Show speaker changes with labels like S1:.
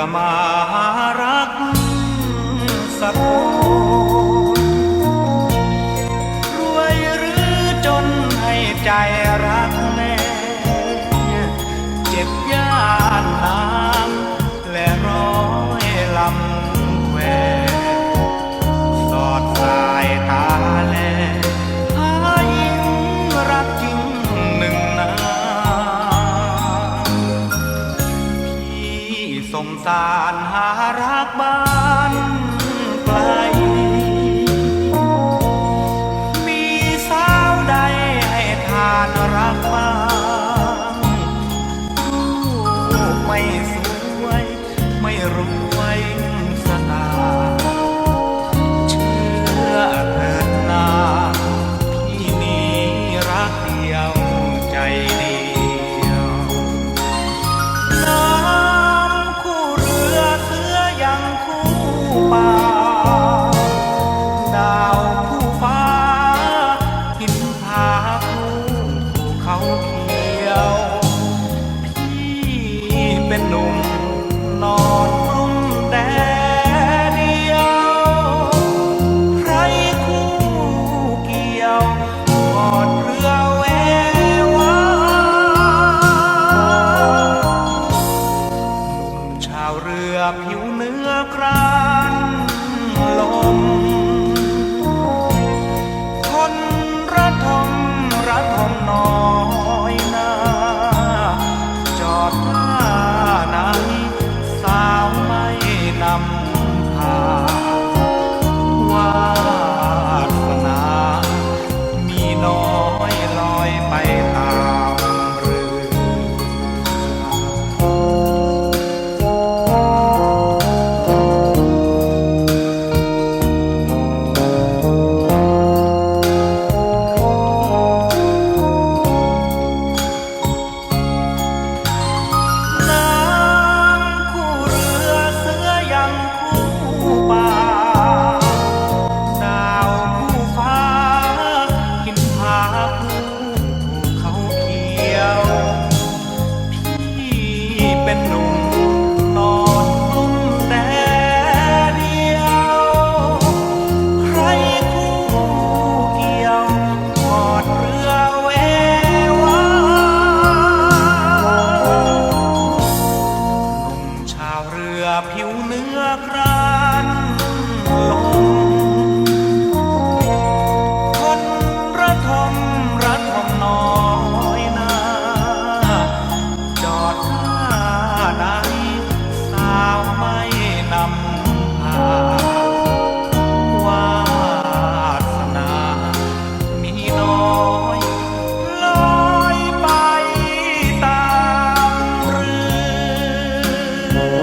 S1: อมารักสักคนรวยหรือจนให้ใจรักแน่เจ็บย สานหารักบ้านไกล มีสาวใดให้ทานรักบ้างลูกไม่สวย ไม่รวยสตาเชื่อเถิดนาที่นี้รักเดียวใจ ชาวเรือผิวเนื้อกราน กรานลงคนระทมระทมน้อยนาจอดท่าใดสาวไม่นำพาวาสนามีน้อยลอยไปตามเรือ